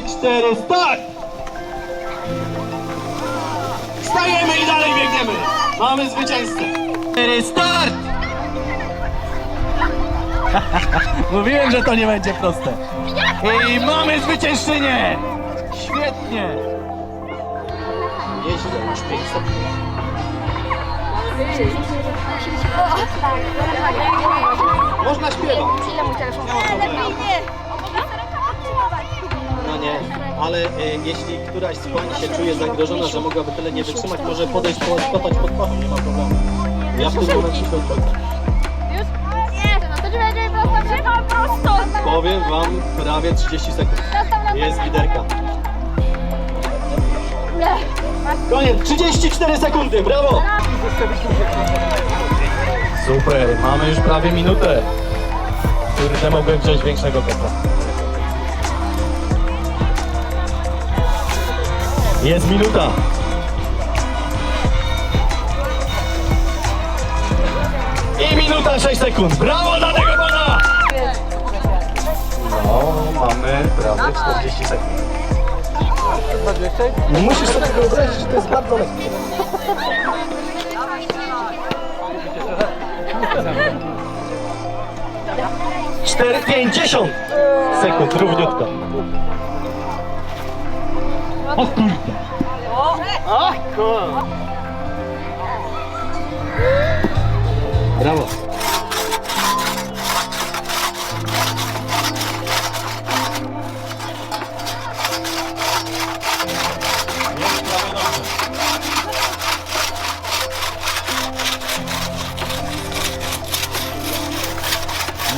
4, start! Stajemy i dalej biegniemy! Mamy zwycięzcę! 4, start! Mówiłem, że to nie będzie proste. I mamy zwyciężczynię! Świetnie! Nieźle, już 5 sekund. Można śpiewać. Ile mój telefon? Nie, ale e, jeśli któraś z pań się czuje zagrożona, że mogłaby tyle nie wytrzymać, może podejść, połatać pod pachą, nie ma problemu. Ja w tym momencie się odchodzę. Już? Nie, no to będzie prosto, trzeba prosto. Powiem wam prawie 30 sekund. Jest liderka. Koniec, 34 sekundy, brawo! Super, mamy już prawie minutę. Kurde, mogłem wziąć większego kota. Jest minuta. I minuta 6 sekund. Brawo dla tego pana! No, mamy prawie 40 sekund. Nie musisz sobie wyobrazić, że to jest bardzo lekkie. Cztery, pięćdziesiąt sekund, równiutko. O kurde. O kurde. Brawo.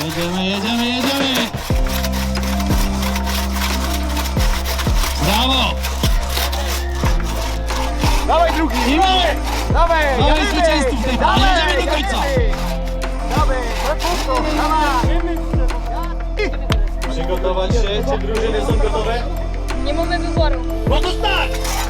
Jedziemy, jedziemy, jedziemy! I mamy! Dawaj! Mamy zwycięzców w tej. Dawaj, Jedziemy do końca. Dawaj! Dawaj! Przygotować się, czy drużyny są gotowe? Nie mamy wyboru. No to start!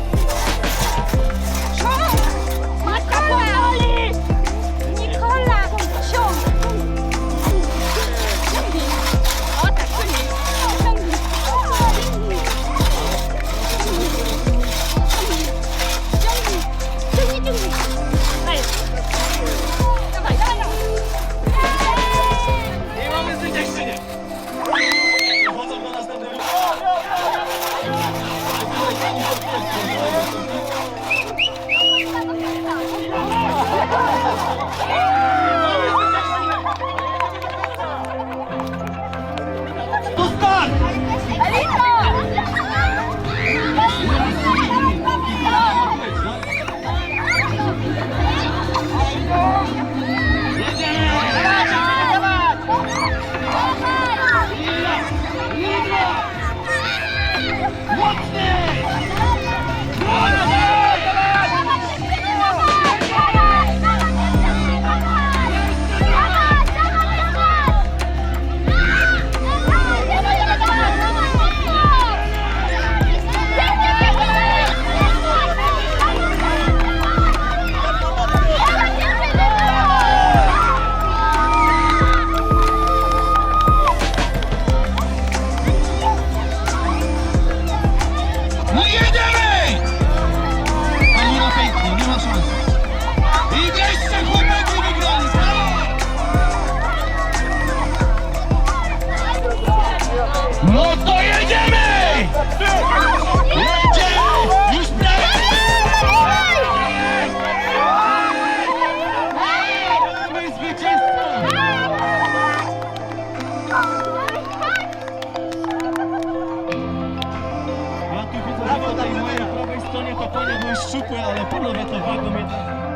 Szczupłe, ale panowie to jednak